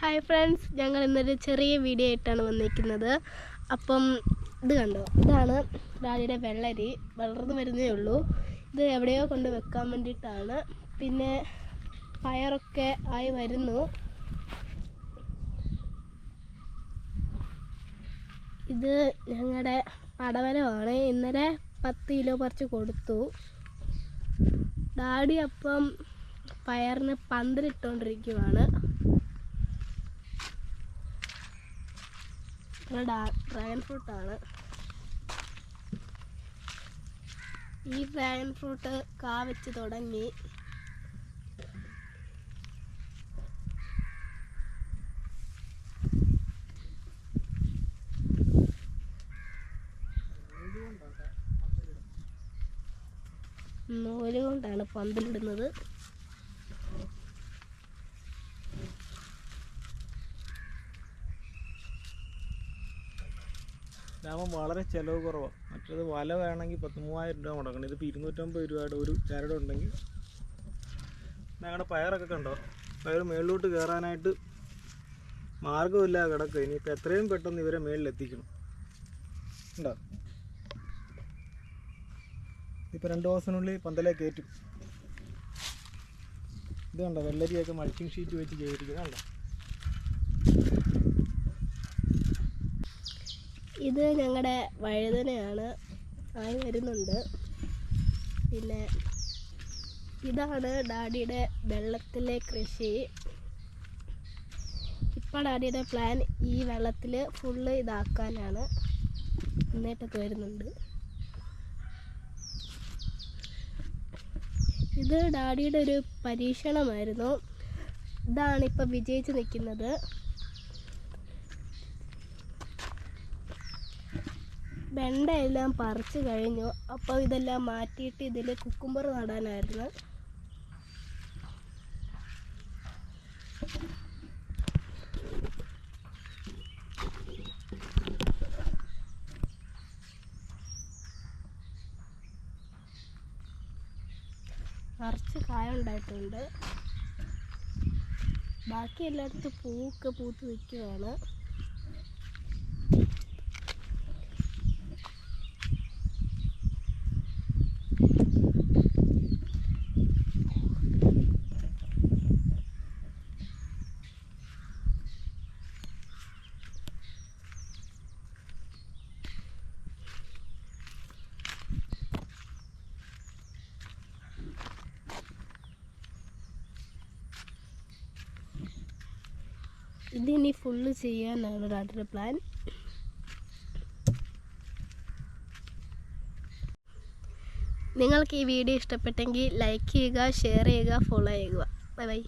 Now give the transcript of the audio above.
Hi friends ഞങ്ങൾ ഇന്നൊരു ചെറിയ വീഡിയോ ആയിട്ടാണ് വന്നിരിക്കുന്നത്. അപ്പം ഇത് കണ്ടോ? ഇതാണ് ഡാലിയുടെ വെള്ളരി. വളർന്നു വരുന്നേ ഉള്ളൂ. ഇത് എവിടെയോ കൊണ്ട് വെക്കാൻ വേണ്ടിയിട്ടാണ്. പിന്നെ പയറൊക്കെ ആയി വരുന്നു. ഇത് ഞങ്ങളുടെ പടവലമാണ് ഇന്നലെ പത്ത് കിലോ പറിച്ച് കൊടുത്തു. ഡാഡി അപ്പം പയറിന് പന്തലിട്ടുകൊണ്ടിരിക്കുവാണ് ഇത് ഡാ- ഡ്രാഗൺ ഫ്രൂട്ട് ആണ് ഈ ഡ്രാഗൺ ഫ്രൂട്ട് കാ വെച്ച് തുടങ്ങി. നൂൽ കൊണ്ടാണ് പന്തലിടുന്നത്. ലാഭം വളരെ ചിലവ് കുറവാണ് മറ്റേത് വല വേണമെങ്കിൽ പത്ത് മൂവായിരം രൂപ മുടക്കണം. ഇതിപ്പോൾ ഇരുന്നൂറ്റമ്പത് രൂപയുടെ ഒരു ചരട് ഉണ്ടെങ്കിൽ ഞങ്ങളുടെ പയറൊക്കെ കണ്ടോ? പയർ മേളിലോട്ട് കയറാനായിട്ട് മാർഗമില്ല കിടക്കുക. ഇനിയിപ്പോൾ എത്രയും പെട്ടെന്ന് ഇവരെ മേളിൽ എത്തിക്കണം ഉണ്ടോ ഇപ്പോൾ രണ്ട് ദിവസത്തിനുള്ളിൽ പന്തലേ കയറ്റും. ഇത് കണ്ടോ? വെള്ളരിയൊക്കെ മൾച്ചിങ് ഷീറ്റ് വെച്ച് ചെയ്തിരിക്കുന്നത് കണ്ടോ? ഇത് ഞങ്ങളുടെ വഴുതനയാണ്. ആയി വരുന്നുണ്ട്. പിന്നെ ഇതാണ് ഡാഡിയുടെ വെള്ളത്തിലെ കൃഷി. ഇപ്പം ഡാഡിയുടെ പ്ലാൻ ഈ വെള്ളത്തിൽ ഫുള്ള് ഇതാക്കാനാണ് എന്നിട്ടൊക്കെ വരുന്നുണ്ട്. ഇത് ഡാഡിയുടെ ഒരു പരീക്ഷണമായിരുന്നു. ഇതാണ് ഇപ്പോൾ വിജയിച്ച് നിൽക്കുന്നത് വെണ്ട എല്ലാം പറിച്ചു കഴിഞ്ഞു. അപ്പോൾ ഇതെല്ലാം മാറ്റിയിട്ട് ഇതിൽ കുക്കുംബർ നടാനായിരുന്നു. നിറച്ച് കായ ഉണ്ടായിട്ടുണ്ട്. ബാക്കി എല്ലായിടത്തും പൂവൊക്കെ പൂത്ത് നിൽക്കുകയാണ് ഇതിനി ഫുള്ള് ചെയ്യാനാണ് ഡാഡിയുടെ പ്ലാൻ നിങ്ങൾക്ക് ഈ വീഡിയോ ഇഷ്ടപ്പെട്ടെങ്കിൽ ലൈക്ക് ചെയ്യുക ഷെയർ ചെയ്യുക ഫോളോ ചെയ്യുക. Bye bye